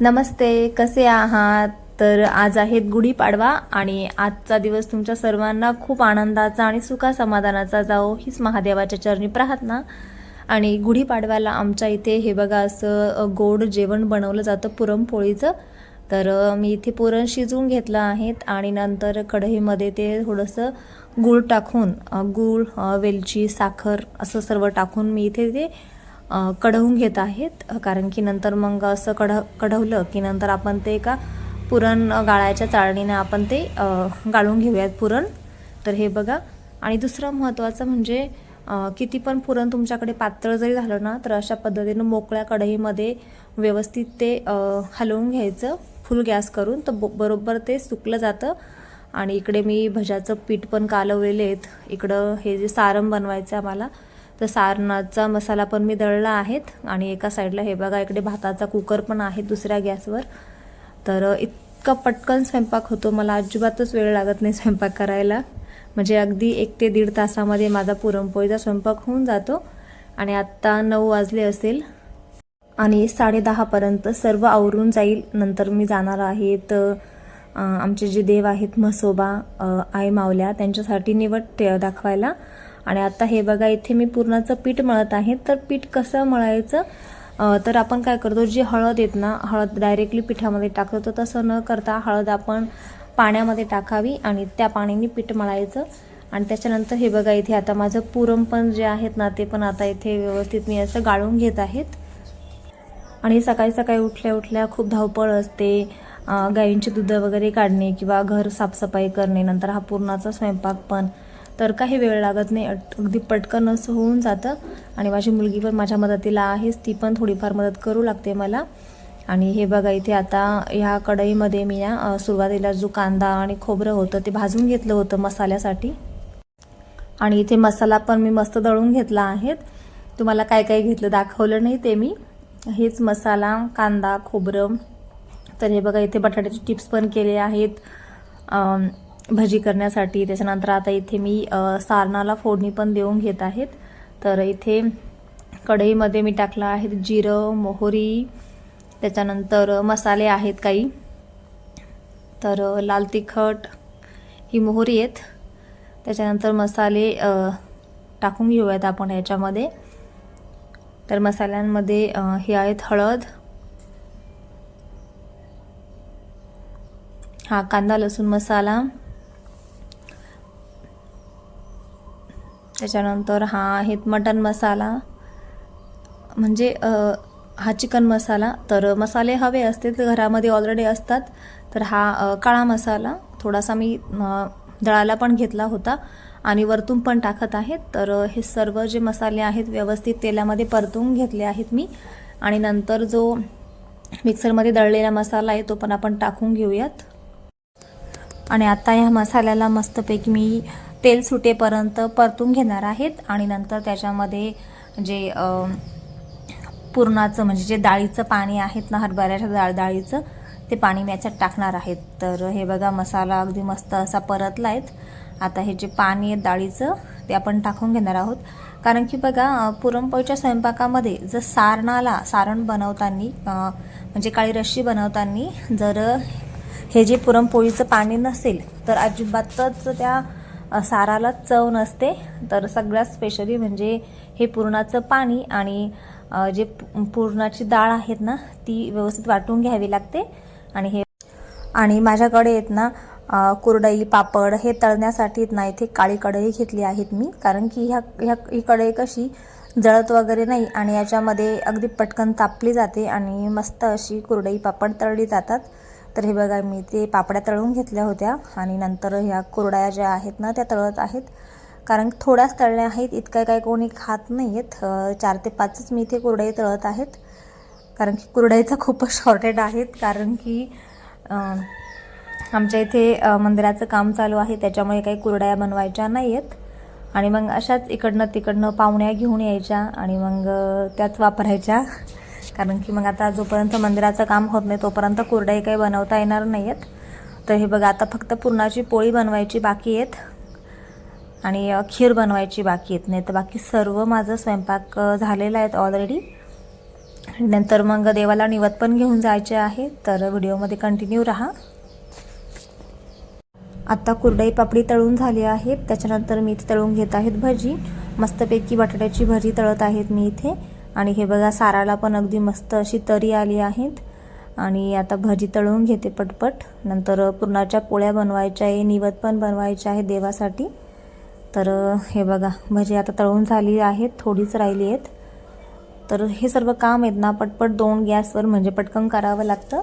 नमस्ते कसे आहात? तर आज आहेत गुढीपाडवा आणि आजचा दिवस तुमच्या सर्वांना खूप आनंदाचा आणि सुखा समाधानाचा जाओ हीच महादेवाच्या चरणी प्रार्थना. आणि गुढीपाडव्याला आमच्या इथे हे बघा असं गोड जेवण बनवलं जातं पुरणपोळीचं. तर मी इथे पुरण शिजवून घेतलं आहेत आणि नंतर कढईमध्ये ते थोडंसं गूळ टाकून गूळ वेलची साखर असं सर्व टाकून मी इथे ते कढवून घेत आहेत. कारण की नंतर मग असं कढ कढवलं की नंतर आपण ते एका पुरण गाळायच्या चाळणीने आपण ते गाळून घेऊयात पुरण. तर हे बघा. आणि दुसरं महत्त्वाचं म्हणजे किती पण पुरण तुमच्याकडे पातळ जरी झालं ना तर अशा पद्धतीनं मोकळ्या कढईमध्ये व्यवस्थित ते हलवून घ्यायचं. फुल गॅस करून तर ब- बरोबर ते सुकलं जातं. आणि इकडे मी भज्याचं पीठ पण कालवलेले आहेत. इकडं हे जे सारम बनवायचं आहे आम्हाला तर सारणाचा मसाला पण मी दळला आहेत. आणि एका साईडला हे बघा इकडे भाताचा कुकर पण आहे दुसऱ्या गॅसवर. तर इतका पटकन स्वयंपाक होतो मला अजिबातच वेळ लागत नाही स्वयंपाक करायला. म्हणजे अगदी एक ते दीड तासामध्ये माझा पुरणपोळीचा स्वयंपाक होऊन जातो. आणि आत्ता नऊ वाजले असेल. आणि साडेदहापर्यंत सर्व आवरून जाईल. नंतर मी जाणार आहे तर आमचे जे देव आहेत म्हसोबा आई मावल्या त्यांच्यासाठी निवड ते दाखवायला. आणि आता हे बघा इथे मी पूर्णाचं पीठ मळत आहे. तर पीठ कसं मळायचं? तर आपण काय करतो जी हळद येत ना हळद डायरेक्टली पिठामध्ये टाकतो. तर तसं न करता हळद आपण पाण्यामध्ये टाकावी आणि त्या पाण्याने पीठ मळायचं. आणि त्याच्यानंतर हे बघा इथे आता माझं पुरण पण जे आहेत ना ते पण आता इथे व्यवस्थित मी असं गाळून घेत आहेत. आणि सकाळी सकाळी उठल्या उठल्या खूप धावपळ असते. अं, दूध वगैरे काढणे किंवा घर साफसफाई करणे नंतर हा पूर्णाचा स्वयंपाक पण. तर काही वेळ लागत नाही. अगदी पटकन असं होऊन जातं. आणि माझी मुलगी पण माझ्या मदतीला आहेच. ती पण थोडीफार मदत करू लागते मला. आणि हे बघा इथे आता ह्या कढईमध्ये मी ना सुरुवातीला जो कांदा आणि खोबरं होतं ते भाजून घेतलं होतं मसाल्यासाठी. आणि इथे मसाला पण मी मस्त दळून घेतला आहे. तुम्हाला काय काय घेतलं दाखवलं नाही ते मी. हेच मसाला कांदा खोबरं. तर हे बघा इथे बटाट्याचे चिप्स पण केले आहेत. भजी करण्यासाठी. त्याच्यानंतर आता इथे मी सारणाला फोडणी पण देऊन घेत आहेत. तर इथे कढईमध्ये मी टाकलं आहे जिरं मोहरी त्याच्यानंतर मसाले आहेत काही. तर लाल तिखट ही मोहरी आहेत. त्याच्यानंतर मसाले टाकून घेऊयात आपण ह्याच्यामध्ये तर मसाल्यांमध्ये हे आहेत हळद. हा कांदा लसूण मसाला. त्याच्यानंतर हा आहेत मटन मसाला म्हणजे हा चिकन मसाला. तर मसाले हवे असते ते घरामध्ये ऑलरेडी असतात. तर हा काळा मसाला. थोडासा मी दळाला पण घेतला होता आणि वरतून पण टाकत आहेत. तर हे सर्व जे मसाले आहेत व्यवस्थित तेलामध्ये परतून घेतले आहेत मी. आणि नंतर जो मिक्सरमध्ये दळलेला मसाला आहे तो पण आपण टाकून घेऊयात. आणि आता ह्या मसाल्याला मस्तपैकी मी तेल सुटेपर्यंत परतून घेणार आहेत आणि नंतर त्याच्यामध्ये जे पुरणाचं म्हणजे जे डाळीचं पाणी आहेत ना हरभऱ्याच्या डाळ डाळीचं ते पाणी मी याच्यात टाकणार आहेत. तर हे बघा मसाला अगदी मस्त असा परतला आहेत आता हे जे पाणी आहे डाळीचं ते आपण टाकून घेणार आहोत. कारण की बघा पुरणपोळीच्या स्वयंपाकामध्ये जर सारणाला सारण बनवताना म्हणजे काळी रशी बनवताना जर हे जे पुरणपोळीचं पाणी नसेल तर अजिबातच त्या साराला चव नसते तर सगळ्यात स्पेशली म्हणजे हे पुरणाचं पाणी आणि जे पुरणाची डाळ आहेत ना ती व्यवस्थित वाटून घ्यावी लागते. आणि हे आणि माझ्याकडे आहेत ना कुरडई पापड हे तळण्यासाठी आहेत ना इथे काळी कढई घेतली आहेत मी. कारण की ह्या ह्या ही कढई कशी जळत वगैरे नाही आणि याच्यामध्ये अगदी पटकन तापली जाते आणि मस्त अशी कुरडई पापड तळली जातात. तर हे बघा मी ते पापड्या तळून घेतल्या होत्या आणि नंतर ह्या कुरड्या ज्या आहेत ना त्या तळत आहेत. कारण थोड्याच तळल्या आहेत इतक्या काय कोणी खात नाही आहेत चार ते पाचच मी इथे कुरडई तळत आहेत. कारण की कुरडाईचा खूपच शॉर्टेज आहेत. कारण की आमच्या इथे मंदिराचं काम चालू आहे त्याच्यामुळे काही कुरड्या बनवायच्या नाही आहेत आणि मग अशाच इकडनं तिकडनं पाहुण्या घेऊन यायच्या आणि मग त्याच वापरायच्या. कारण की मग आता जोपर्यंत मंदिराचं काम होत नाही तोपर्यंत कुरडई काही बनवता येणार नाही आहेत तर हे बघा आता फक्त पुरणाची पोळी बनवायची बाकी आहेत आणि खीर बनवायची बाकी आहेत. नाही तर बाकी सर्व माझं स्वयंपाक झालेला आहेत ऑलरेडी नंतर मग देवाला निवत पण घेऊन जायचे आहे. तर व्हिडिओमध्ये कंटिन्यू राहा. आता कुरडई पापडी तळून झाली आहेत त्याच्यानंतर मी इथे तळून घेत आहेत भजी. मस्तपैकी बटाट्याची भजी तळत आहेत मी इथे. आणि हे बघा साराला पण अगदी मस्त अशी तरी आली आहेत. आणि आता भजी तळून घेते पटपट. नंतर पुरणाच्या पोळ्या बनवायच्या आहे निवद पण बनवायच्या आहे देवासाठी. तर हे बघा भजी आता तळून झाली आहेत थोडीच राहिली आहेत. तर हे सर्व काम आहेत ना पटपट दोन गॅसवर म्हणजे पटकन करावं लागतं.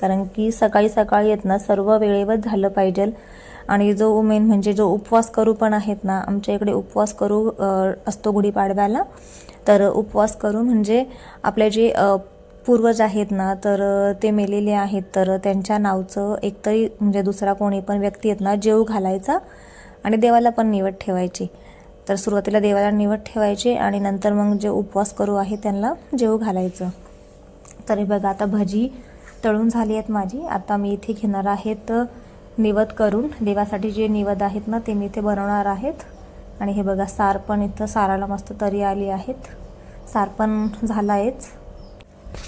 कारण की सकाळी सकाळी येत ना सर्व वेळेवर झालं पाहिजे. आणि जो मेन म्हणजे जो उपवास करू पण आहेत ना आमच्या इकडे उपवास करू असतो गुढीपाडव्याला. तर उपवास करू म्हणजे आपले जे पूर्वज आहेत ना तर ते मेलेले आहेत. तर त्यांच्या नावचं एकतरी म्हणजे दुसरा कोणी पण व्यक्ती आहेत ना जेव घालायचा आणि देवाला पण निवड ठेवायची. तर सुरुवातीला देवाला निवड ठेवायची आणि नंतर मग जे उपवास करू आहे त्यांना जेव घालायचं. तर हे बघा आता भजी तळून झाली आहेत माझी. आता मी इथे घेणार आहेत निवद करून देवासाठी जे निवद आहेत ना ते मी इथे बनवणार आहेत. आणि हे बघा सार पण इथं साराला मस्त तरी आली आहेत. सार पण झाला आहेच.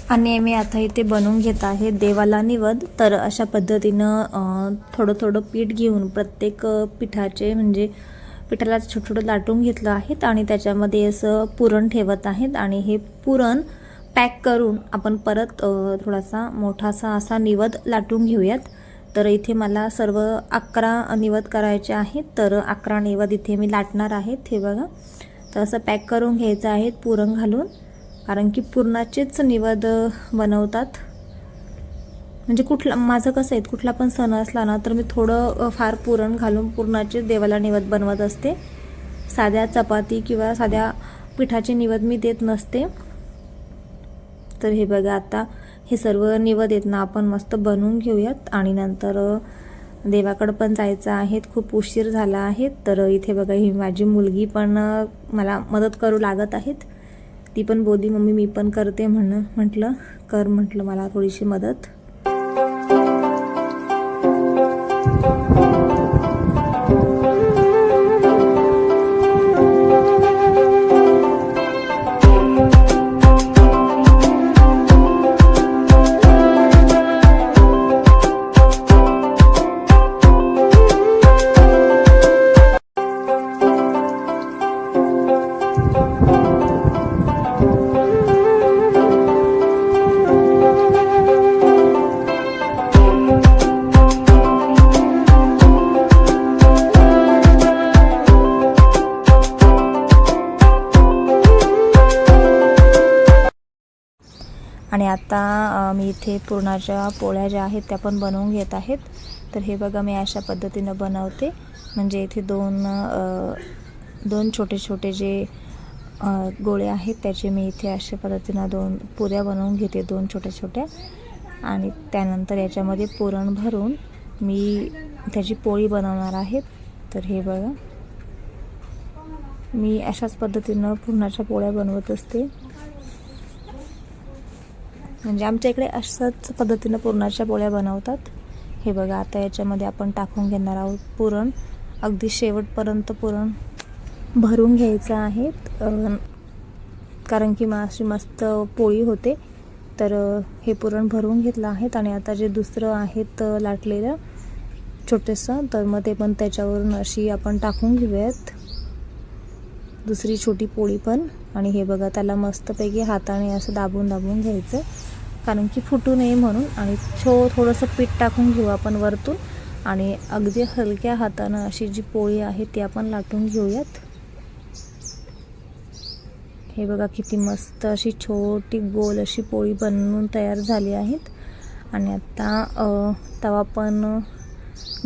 आणि मी आता इथे बनवून घेत आहे देवाला निवद. तर अशा पद्धतीनं थोडं थोडं पीठ घेऊन प्रत्येक पिठाचे म्हणजे पिठाला छोटं छोटं लाटून घेतलं आहेत आणि त्याच्यामध्ये असं पुरण ठेवत आहेत. आणि हे पुरण पॅक करून आपण परत थोडासा मोठासा असा निवद लाटून घेऊयात. तर इथे मला सर्व अकरा निवद करायचे आहेत. तर अकरा निवद इथे मी लाटणार आहेत हे बघा. तर असं पॅक करून घ्यायचं आहे पुरण घालून. कारण की पुरणाचेच निवद बनवतात. म्हणजे कुठला माझं कसं आहे कुठला पण सण असला ना तर मी थोडं फार पुरण घालून पुरणाचे देवाला निवद बनवत असते. साध्या चपाती किंवा साध्या पिठाचे निवद मी देत नसते. तर हे बघा आता हे सर्व निवद येत ना आपण मस्त बनवून घेऊयात. आणि नंतर देवाकडं पण जायचं आहे. खूप उशीर झाला आहे. तर इथे बघा ही माझी मुलगी पण मला मदत करू लागत आहेत. ती पण बोलली मम्मी मी पण करते म्हण म्हटलं. कर म्हटलं मला थोडीशी मदत. इथे पुरणाच्या पोळ्या ज्या आहेत त्या पण बनवून घेत आहेत. तर हे बघा मी अशा पद्धतीनं बनवते. म्हणजे इथे दोन दोन छोटे छोटे जे गोळे आहेत त्याचे मी इथे अशा पद्धतीनं दोन पुऱ्या बनवून घेते दोन छोट्या छोट्या आणि त्यानंतर याच्यामध्ये पुरण भरून मी त्याची पोळी बनवणार आहेत तर हे बघा. मी अशाच पद्धतीनं पुरणाच्या पोळ्या बनवत असते. म्हणजे आमच्या इकडे अशाच पद्धतीनं पुरणाच्या पोळ्या बनवतात. हे बघा आता याच्यामध्ये आपण टाकून घेणार आहोत पुरण. अगदी शेवटपर्यंत पुरण भरून घ्यायचं आहे. कारण की मग अशी मस्त पोळी होते. तर हे पुरण भरून घेतलं आहेत आणि आता जे दुसरं आहेत लाटलेलं छोटंसं तर मग ते पण त्याच्यावरून अशी आपण टाकून घेऊयात. दुसरी छोटी पोळी पण. आणि हे बघा त्याला मस्तपैकी हाताने असं दाबून दाबून घ्यायचं कारण की फुटू नये म्हणून. आणि छो थोडंसं पीठ टाकून घेऊ आपण वरतून. आणि अगदी हलक्या हातानं अशी जी पोळी आहे ती आपण लाटून घेऊयात. हे बघा किती मस्त अशी छोटी गोल अशी पोळी बनवून तयार झाली आहेत. आणि आता तवा पण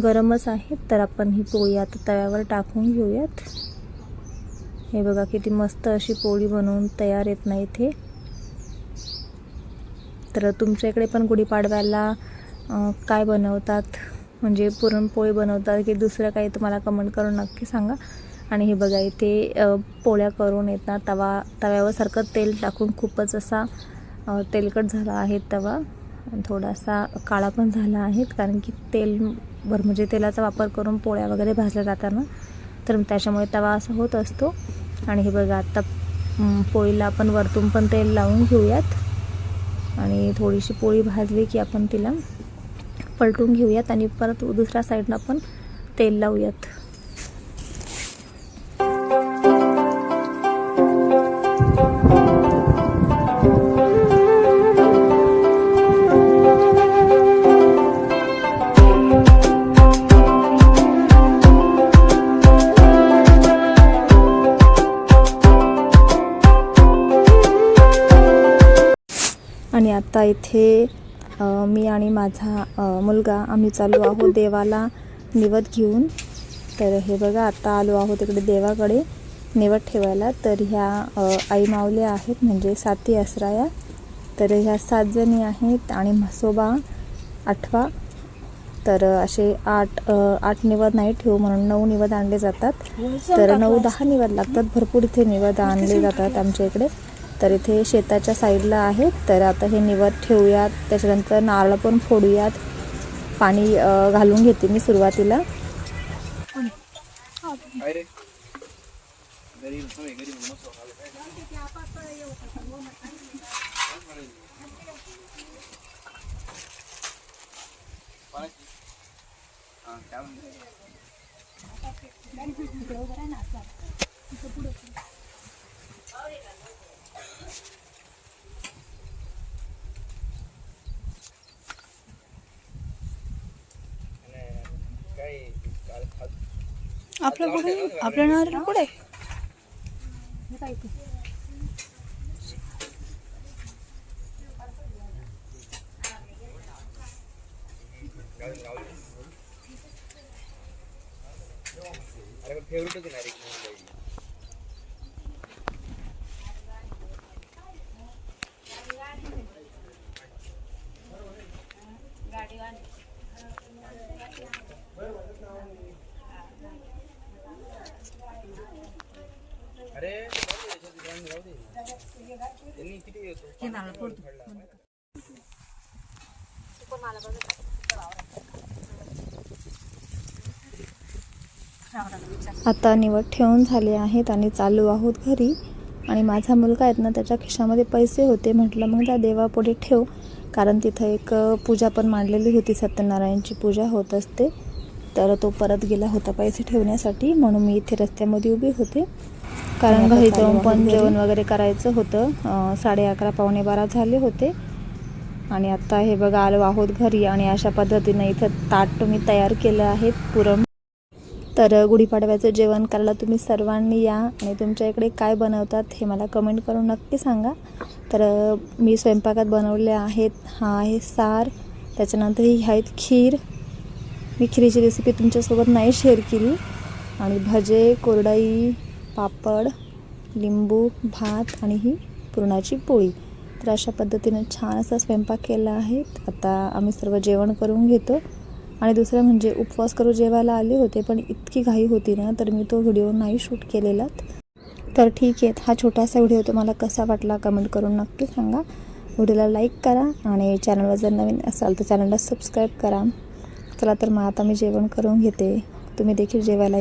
गरमच आहे. तर आपण ही पोळी आता तव्यावर टाकून घेऊयात. हे बघा किती मस्त अशी पोळी बनवून तयार येत नाही इथे. तर तुमच्या इकडे पण गुढीपाडव्याला काय बनवतात? म्हणजे पुरणपोळी बनवतात की दुसरं काही तुम्हाला कमेंट करून नक्की सांगा. आणि हे बघा इथे पोळ्या करून येतात तवा तव्यावर सारखं तेल टाकून खूपच असा तेलकट झाला आहे तवा. थोडासा काळा पण झाला आहे कारण की तेल भर म्हणजे तेलाचा वापर करून पोळ्या वगैरे भाजल्या जाताना तर त्याच्यामुळे तवा असा होत असतो. आणि हे बघा आता पोळीला आपण वरतून पण तेल लावून घेऊयात. आणि थोडीशी पोळी भाजली की आपण तिला पलटून घेऊयात आणि परत दुसऱ्या साईडनं पण तेल लावूयात. आता इथे मी आणि माझा मुलगा आम्ही चालू आहोत देवाला निवद घेऊन. तर हे बघा आता आलो आहोत इकडे देवाकडे निवद ठेवायला. तर ह्या आई माऊल्या आहेत म्हणजे साती असराया. तर ह्या सात जणी आहेत आणि म्हसोबा आठवा. तर असे आठ आठ निवद नाही ठेवू म्हणून नऊ निवद आणले जातात. तर नऊ दहा निवद लागतात. भरपूर इथे निवद आणले जातात आमच्या इकडे. तर इथे शेताच्या साईडला आहे. तर आता हे निवत ठेवूयात. त्याच्यानंतर नारळ पण फोडूयात. पाणी घालून घेते मी सुरुवातीला अरे गरीब होय गरीब मस्त झालं पाण्याची हा काय म्हणते काय काल खात आपलं कुठे? आपल्या नारळ कुठे गावी गावी अरे फेवरेटच आहे ना रे अरे राहू दे, राहू दे. त्यांनी किती येतो आता निवड ठेवून झाले आहेत आणि चालू आहोत घरी. आणि माझा मुलगा आहेत ना त्याच्या खिशामध्ये पैसे होते. म्हटलं मग त्या देवापुढे ठेव. कारण तिथं एक पूजा पण मांडलेली होती. सत्यनारायणची पूजा होत असते. तर तो परत गेला होता पैसे ठेवण्यासाठी. म्हणून मी इथे रस्त्यामध्ये उभी होते. कारण घरी जाऊन पण जेवण वगैरे करायचं होतं. साडे अकरा पावणे बारा झाले होते. आणि आता हे बघा आलो आहोत घरी आणि अशा पद्धतीनं इथं ताट मी तयार केलं आहे पुरण तर गुढीपाडव्याचं जेवण करायला तुम्ही सर्वांनी या आणि तुमच्या इकडे काय बनवतात हे मला कमेंट करून नक्की सांगा. तर मी स्वयंपाकात बनवले आहेत हा आहे सार. त्याच्यानंतर ही आहेत खीर. मी खिरीची रेसिपी तुमच्यासोबत नाही शेअर केली. आणि भजे कोरडाई पापड लिंबू भात आणि ही पुरणाची पोळी. तर अशा पद्धतीनं छान असा स्वयंपाक केला आहे. आता आम्ही सर्व जेवण करून घेतो. आणि दुसरं म्हणजे उपवास करू जेवायला आले होते पण इतकी घाई होती ना तर मी तो व्हिडिओ नाही शूट केलेला तर ठीक आहे हा छोटासा व्हिडिओ तुम्हाला कसा वाटला कमेंट करून नक्की सांगा. व्हिडिओला लाईक करा आणि चॅनलवर जर नवीन असाल तर चॅनलला सबस्क्राईब करा. चला तर मग आता मी जेवण करून घेते. तुम्ही देखील जेवायला